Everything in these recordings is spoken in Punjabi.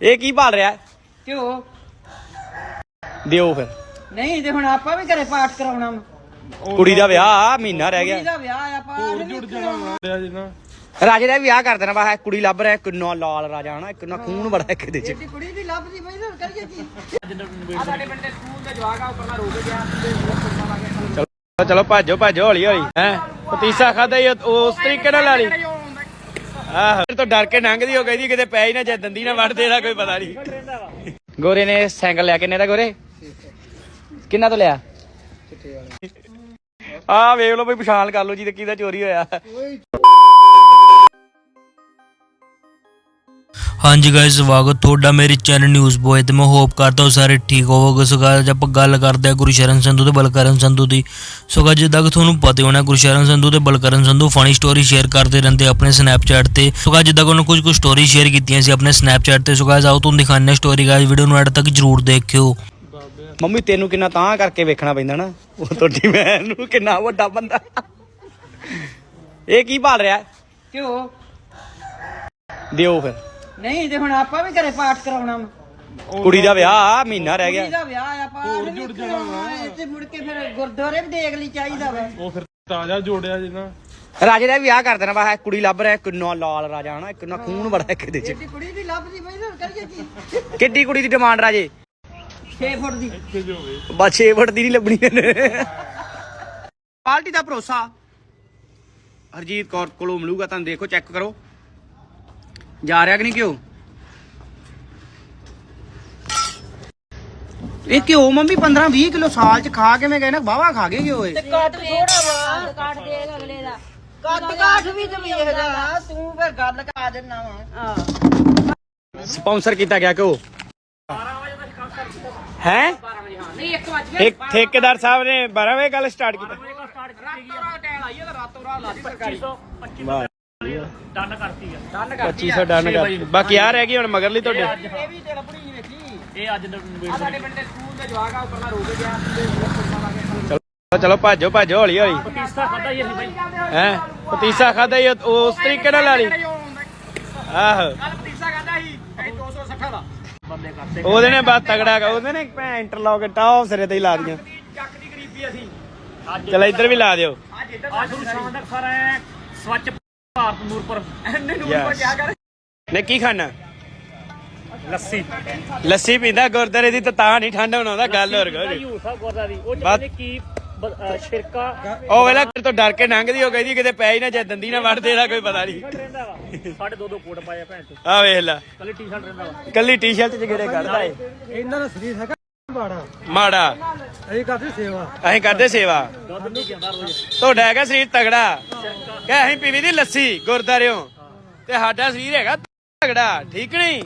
ਇਹ ਕੀ ਭਾਲ ਰਿਹਾ ਕਿਉਂ? ਦਿਓ ਫਿਰ। ਨਹੀਂ ਤੇ ਹੁਣ ਆਪਾਂ ਵੀ ਘਰੇ ਪਾਠ ਕਰਾਉਣਾ ਵਾ। ਕੁੜੀ ਦਾ ਵਿਆਹ ਆ, ਮਹੀਨਾ ਰਹਿ ਕੁੜੀ ਗਿਆ ਦਾ ਵਿਆਹ ਆ ਪਾਠ ਨਹੀਂ ਕਰਾਉਣਾ ਰਾਜੇ ਦਾ ਵਿਆਹ ਕਰ ਦੇਣਾ ਬਾ ਕੁੜੀ ਲੱਭ ਰਿਹਾ ਕਿੰਨਾ ਲਾਲ ਰਾਜਾ ਹਨਾ ਕਿੰਨਾ ਖੂਨ ਬੜਾ ਇੱਕ ਇਹਦੇ ਚ। ਇਹਦੀ ਕੁੜੀ ਵੀ ਲੱਭਦੀ ਪਈ ਤਾਂ ਕਰੀਏ ਕੀ? ਆ ਸਾਡੇ ਪਿੰਡ ਦੇ ਸਕੂਲ ਦਾ ਜਵਾਕ ਆ ਉੱਪਰਲਾ ਰੋਕ ਗਿਆ ਚਲੋ ਚਲੋ ਭਾਜੋ ਭਾਜੋ ਹੌਲੀ ਹੌਲੀ ਹੈ ਪਤੀਸਾ ਖਾਦਾ ਹੀ ਉਸ ਤਰੀਕੇ ਨਾਲ ਲਾ ਲਈ। ਆਹ ਫਿਰ ਤੋਂ ਡਰ ਕੇ ਲੰਘਦੀ ਹੋ ਕਹਿੰਦੀ ਕਿਤੇ ਪੈ ਹੀ ਨਾ ਜੇ ਦੰਦੀ ਨਾ ਵੜ ਦੇਣਾ ਕੋਈ ਪਤਾ ਨਹੀਂ। ਗੋਰੇ ਨੇ ਸਾਈਕਲ ਲਿਆ ਕਿੰਨੇ ਦਾ ਗੋਰੇ? ਕਿੰਨਾ ਤੋਂ ਲਿਆ? ਆ ਵੇਖ ਲਓ ਬਈ ਪਛਾਣ ਕਰ ਲਓ ਜੀ ਤੇ ਕਿਹਦਾ ਚੋਰੀ ਹੋਇਆ। ਹਾਂਜੀ ਗਾਇਸ ਸਵਾਗਤ ਤੁਹਾਡਾ ਮੇਰੇ ਚੈਨਲ ਨਿਊਜ਼ ਬੋਏ ਤੇ। ਮੈਂ ਹੋਪ ਕਰਦਾ ਹਾਂ ਸਾਰੇ ਠੀਕ ਹੋਵੋਗੇ। ਸੋ ਅੱਜ ਆਪਾਂ ਗੱਲ ਕਰਦੇ ਹਾਂ ਗੁਰਸ਼ਰਨ ਸੰਧੂ ਤੇ ਬਲਕਰਨ ਸੰਧੂ ਦੀ। ਸੋ guys, ਜਿੱਦਾਂ ਕਿ ਤੁਹਾਨੂੰ ਪਤਾ ਹੀ ਹੋਣਾ ਗੁਰਸ਼ਰਨ ਸੰਧੂ ਤੇ Balkaran Sandhu funny story share ਕਰਦੇ ਰਹਿੰਦੇ ਆਪਣੇ ਸਨੈਪਚੈਟ ਤੇ। ਸੋ guys, ਜਿੱਦਾਂ ਕਿ ਉਹਨਾਂ ਕੁਝ ਕੁ ਸਟੋਰੀ ਸ਼ੇਅਰ ਕੀਤੀਆਂ ਸੀ ਆਪਣੇ ਸਨੈਪਚੈਟ ਤੇ। ਸੋ guys, ਆਓ ਤੁਹਾਨੂੰ ਦਿਖਾਉਂਦੇ ਸਟੋਰੀ ਗਾਇਸ ਵੀਡੀਓ ਨੂੰ ਐਡ ਤੱਕ ਜਰੂਰ ਦੇਖਿਓ। ਮੰਮੀ ਤੈਨੂੰ ਕਿੰਨਾ ਤਾਂ ਕਰਕੇ ਵੇਖਣਾ ਪੈਂਦਾ ਨਾ। ਉਹ ਤੁਹਾਡੀ ਮੈਂ ਨੂੰ ਕਿੰਨਾ ਵੱਡਾ ਬੰਦਾ। ਇਹ ਕੀ ਭਾਲ ਰਿਹਾ? ਕਿਉਂ? ਦਿਓ ਫਿਰ। ਨਹੀਂ ਤੇ ਹੁਣ ਆਪਾਂ ਵੀ ਘਰੇ ਪਾਠ ਕਰਾਉਣਾ ਵਾ। ਕੁੜੀ ਦਾ ਵਿਆਹ ਆ, ਮਹੀਨਾ ਰਹਿ ਕੁੜੀ ਗਿਆ ਦਾ ਵਿਆਹ ਆ ਪਾਠ ਨਹੀਂ ਕਰਾਉਣਾ ਤੇ ਮੁੜ ਕੇ ਫਿਰ ਗੁਰਦੁਆਰੇ ਵੀ ਦੇਖ ਲਈ ਚਾਹੀਦਾ ਵਾ। ਉਹ ਫਿਰ ਤਾਜ਼ਾ ਜੋੜਿਆ ਜੀ ਨਾ ਰਾਜੇ ਦਾ ਵੀ ਵਿਆਹ ਕਰ ਦੇਣਾ ਬਾ ਕੁੜੀ ਲੱਭ ਰਿਹਾ ਕਿੰਨਾ ਲਾਲ ਰਾਜਾ ਹਨਾ ਕਿੰਨਾ ਖੂਨ ਬੜਾ ਇੱਕ ਇਹਦੇ ਚ। ਇਹਦੀ ਕੁੜੀ ਵੀ ਲੱਭਦੀ ਪਈ ਤਾਂ ਕਰੀਏ ਕੀ? ਕਿੱਡੀ ਕੁੜੀ ਦੀ ਡਿਮਾਂਡ ਰਾਜੇ? 6 ਫੁੱਟ ਦੀ। ਇੱਥੇ ਜੋ ਹੋਵੇ ਬਸ 6 ਫੁੱਟ ਦੀ ਨਹੀਂ ਲੱਭਣੀ ਪਾਰਟੀ ਦਾ ਭਰੋਸਾ। ਹਰਜੀਤ ਕੌਰ ਕੋਲੋਂ ਮਿਲੂਗਾ ਤੁਹਾਨੂੰ ਦੇਖੋ ਚੈੱਕ ਕਰੋ। ਜਾ ਰਿਹਾ ਕਿ ਨਹੀਂ ਕਿਉਂ? ਇਹ ਘਿਓ ਮੰਮੀ 15 20 ਕਿਲੋ ਸਾਲ ਚ ਖਾ ਕੇ ਮੈਂ ਕਹਿੰਦਾ ਵਾਵਾ ਖਾ ਗਏ ਘਿਓ ਇਹ? ਕੱਟ ਥੋੜਾ ਵਾ। ਕਾਟ ਦੇਗਾ ਅਗਲੇ ਦਾ। ਕੱਟ ਕਾਠ ਵੀ ਤੇ ਵੇਖਦਾ ਤੂੰ ਫਿਰ ਗੱਲ ਕਾ ਦੇਣਾ ਵਾ। ਸਪਾਂਸਰ ਕੀਤਾ ਗਿਆ ਘਿਓ ਹੈ? ਇੱਕ ਠੇਕੇਦਾਰ ਸਾਹਿਬ ਨੇ 12 ਵਜੇ ਗੱਲ ਸਟਾਰਟ ਕੀਤੀ। ਡਨ ਕਰਤੀ ਆ। 2500 ਡਨ ਕਰ ਬਾਕੀ ਆ ਰਹਿ ਗਈ ਹੁਣ ਮਗਰਲੀ ਤੁਹਾਡੇ। ਇਹ ਵੀ ਤੇ ਲੱਭਣੀ ਵੇਖੀ। ਇਹ ਅੱਜ ਆ ਸਾਡੇ ਪਿੰਡ ਦੇ ਸਕੂਲ ਦਾ ਜਵਾਕ ਆ ਉੱਪਰਲਾ ਰੋਕ ਗਿਆ ਚਲੋ ਚਲੋ ਭਾਜੋ ਭਾਜੋ ਹੌਲੀ ਹੌਲੀ। ਪੀਸਾ ਖਾਦਾ ਹੀ ਅਸੀਂ ਬਾਈ। ਹੈ? ਪਤੀਸਾ ਖਾਦਾ ਹੀ ਉਸ ਤਰੀਕੇ ਨਾਲ ਲਾ ਲਈ। ਆਹੋ। ਕੱਲ ਪਤੀਸਾ ਕਹਿੰਦਾ ਸੀ ਅਸੀਂ 260 ਦਾ। ਬੰਦੇ ਕਰਤੇ ਉਹਦੇ ਨੇ ਬਾਤ ਤਗੜਾ ਕਰ ਉਹਦੇ ਨੇ ਭੈਂ ਇੰਟਰਲੌਕ ਟਾਪ ਸਿਰੇ ਤੇ ਹੀ ਲਾ ਦੀਆਂ ਚੱਕ ਦੀ ਗਰੀਬੀ ਅਸੀਂ। ਚਲ ਇੱਧਰ ਵੀ ਲਾ ਦਿਓ। ਅੱਜ ਸ਼ਾਮ ਤੱਕ ਸਾਰਾ ਐਂ ਸਵੱਛ ਭਾਰਤ ਨੂਰਪੁਰ। ਐਨੇ ਨੂੰ Yes. ਉੱਪਰ ਕਿਆ ਕਰ? ਨੇ ਕੀ ਖਾਣਾ? ਲੱਸੀ। ਲੱਸੀ ਪੀਂਦਾ ਗੁਰਦਾਰੇ ਦੀ ਤਾਂ ਤਾਂ ਨਹੀਂ ਠੰਡ ਬਣਾਉਂਦਾ ਗੱਲ ਹੋਰ ਕੋਈ ਹਜੂਰ ਸਾਹਿਬ ਦੀ। ਉਹ ਜਿਹੜੇ ਕੀ ਬ- ਸ਼ਿਰਕਾ ਉਹ ਵੇਲਾ ਤੇਰੇ ਤੋਂ ਡਰ ਕੇ ਲੰਘਦੀ ਹੋ ਕਹਿੰਦੀ ਕਿਤੇ ਪੈ ਹੀ ਨਾ ਜੇ ਦੰਦੀ ਨਾ ਵੜ ਦੇਣਾ ਕੋਈ ਪਤਾ ਨਹੀਂ। ਰਹਿੰਦਾ ਵਾ। ਸਾਡੇ ਦੋ ਦੋ ਕੋਟ ਪਾਏ ਆ ਭੈਣ ਚੋ ਆ ਵੇਖ ਲੈ। ਕੱਲੀ ਟੀ-ਸ਼ਰਟ ਰਹਿੰਦਾ ਵਾ। ਕੱਲੀ ਟੀ-ਸ਼ਰਟ ਚ ਗੇੜੇ ਕੱਢਦਾ ਏ? ਇਹਨਾਂ ਦਾ ਸਰੀਰ ਹੈਗਾ ਬਾੜਾ ਮਾੜਾ। ਅਸੀਂ ਕਰਦੇ ਸੇਵਾ। ਅਸੀਂ ਕਰਦੇ ਸੇਵਾ। ਦੁੱਧ ਨਹੀਂ ਜਾਂਦਾ ਰੋਜ਼। ਤੁਹਾਡਾ ਹੈਗਾ ਸਰੀਰ ਤਗੜਾ। ਕਹੇ ਅਸੀਂ ਪੀਵੀ ਦੀ ਲੱਸੀ ਗੁਰਦਾਰਿਓ ਤੇ ਸਾਡਾ ਸਰੀਰ ਹੈਗਾ ਤਗੜਾ ਠੀਕ ਨਹੀਂ?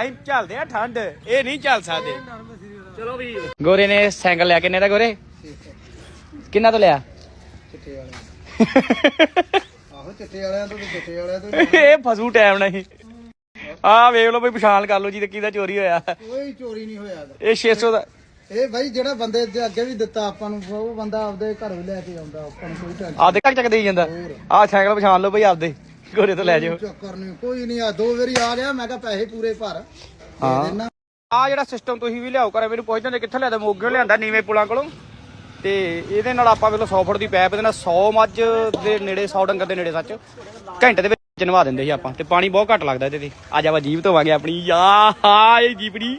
ਅਸੀਂ ਚੱਲਦੇ ਆ ਠੰਡ ਇਹ ਨਹੀਂ ਚੱਲ ਸਕਦੇ। ਚਲੋ ਵੀ। ਗੋਰੇ ਨੇ ਸਾਈਕਲ ਲਿਆ ਕਿੰਨੇ ਦਾ ਗੋਰੇ? ਕਿੰਨਾ ਤੋਂ ਲਿਆ? ਚਿੱਟੇ ਵਾਲੇ ਆਹੋ ਚਿੱਟੇ ਵਾਲਿਆਂ ਤੋਂ ਚਿੱਟੇ ਵਾਲਿਆਂ ਤੋਂ ਇਹ ਫਸੂ ਟਾਈਮ ਨਹੀਂ। ਆ ਵੇਖ ਲਓ ਬਈ ਪਛਾਣ ਕਰ ਲਓ ਜੀ ਤੇ ਕਿਹਦਾ ਚੋਰੀ ਹੋਇਆ। ਕੋਈ ਚੋਰੀ ਨਹੀਂ ਹੋਇਆ। ਇਹ 600 ਦਾ ਇਹ ਬਾਈ ਜਿਹੜਾ ਬੰਦੇ ਦੇ ਅੱਗੇ ਵੀ ਦਿੱਤਾ ਆਪਾਂ ਨੂੰ ਉਹ ਬੰਦਾ ਆਪਦੇ ਘਰ ਵੀ ਲੈ ਕੇ ਆਉਂਦਾ ਆਪਾਂ ਨੂੰ ਕੋਈ ਟੈਨਸ਼ਨ ਆਪਦੇ ਘਰ ਚੱਕ ਦੇਈ ਜਾਂਦਾ। ਆ ਸਾਈਕਲ ਪਛਾਣ ਲਓ ਬਈ ਆਪਦੇ ਗੋਰੇ ਤੋਂ ਲੈ ਜਾਓ। ਚੱਕਰ ਨਹੀਂ ਕੋਈ ਨਹੀਂ ਆ ਦੋ ਵਾਰੀ ਆ ਗਿਆ ਮੈਂ ਕਿਹਾ ਪੈਸੇ ਪੂਰੇ ਭਰ। ਹਾਂ। ਆ ਜਿਹੜਾ ਸਿਸਟਮ ਤੁਸੀਂ ਵੀ ਲਿਆਓ ਕਰ ਮੈਨੂੰ ਪੁੱਛਦੇ ਕਿੱਥੇ ਲਿਆਦਾ ਮੋਗਿਓ ਲਿਆਂਦਾ ਨੀਵੇਂ ਪੁਲਾਂ ਕੋਲੋਂ। ਤੇ ਇਹਦੇ ਨਾਲ ਆਪਾਂ ਵੇਲੋ 100 ਫੁੱਟ ਦੀ ਪੈਪ ਦੇ ਨਾਲ 100 ਮੱਝ ਦੇ ਨੇੜੇ 100 ਡੰਗਰ ਦੇ ਨੇੜੇ ਸੱਚ। ਘੰਟੇ ਦੇ ਵਿੱਚ ਨਵਾ ਦਿੰਦੇ ਸੀ ਆਪਾਂ ਤੇ ਪਾਣੀ ਬਹੁਤ ਘੱਟ ਲੱਗਦਾ ਇਹਦੇ ਤੇ। ਅੱਜ ਆਪਾਂ ਜੀਪ ਧੋਵਾਂਗੇ ਆਪਣੀ। ਯਾ ਹਾ ਇਹ ਜੀਪੜੀ।